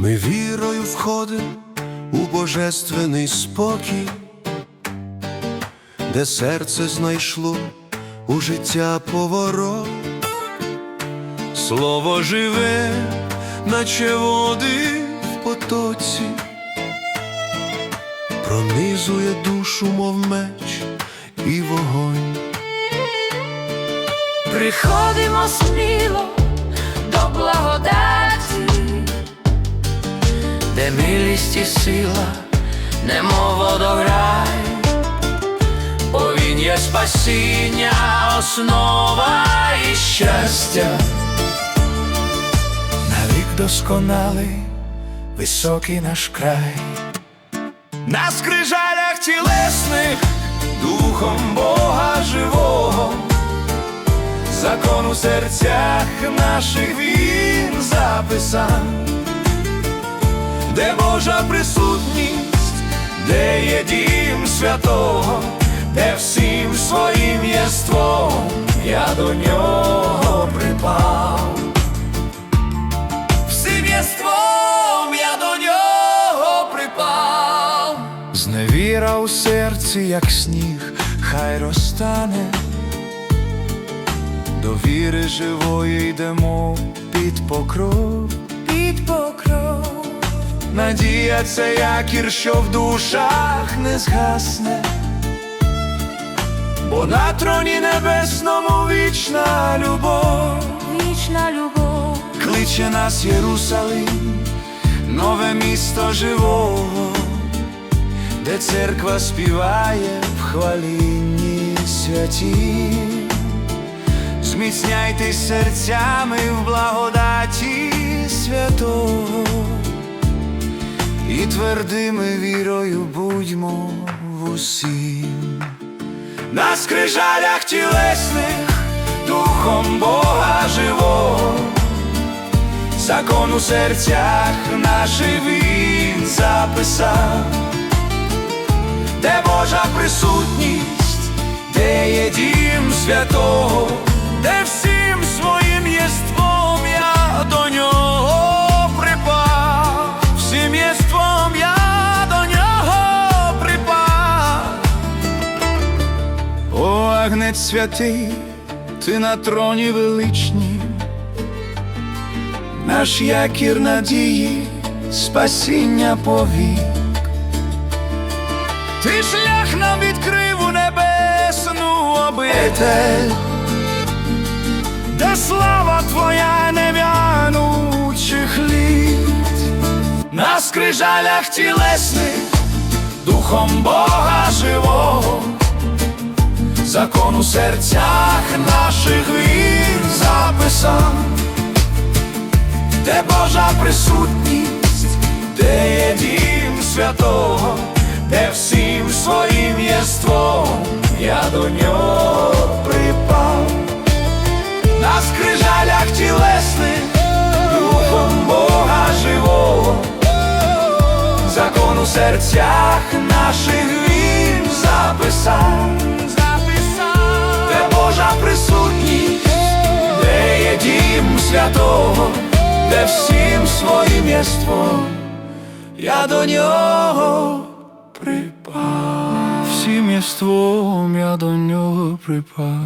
Ми вірою входимо у божественний спокій, де серце знайшло у життя поворот. Слово живе, наче води в потоці, пронизує душу, мов меч і вогонь. Приходимо сміло до благодаті, де милість і сила, немов водограй, бо він є спасіння, основа і щастя. Навік досконалий, високий наш край, на скрижалях тілесних, духом Бога живого, закон у серцях наших він записан, де Божа присутність, де є дім святого, де всім своїм єством я до нього припав. Всім єством я до нього припав. Зневіра у серці, як сніг, хай розтане. До віри живої йдемо під покров, під покров. Надія це якір, що в душах не згасне. Бо на троні небесному вічна любов. Вічна любов, Кличе нас Єрусалим, нове місто живого, де церква співає в хвалінні святі. Зміцняйтесь серцями в благодаті святого, твердими вірою будьмо в усім. На скрижалях тілесних духом Бога живого, закон у серцях наших він записав, де Божа присутність, де є дім святого, агнець святий, ти на троні величній, наш якір надії, спасіння повік. Ти шлях нам відкрив у небесну обитель, де слава твоя нев'янучих літ, на скрижалях тілесних, духом Бога живого закон у серцях наших він записав, де Божа присутність, де є дім святого, де всім своїм єством я до нього припав, на скрижалях тілесних, духом Бога живого, закон у серцях святого, де всім своїм єством я до нього припав, всім єством я до нього припав.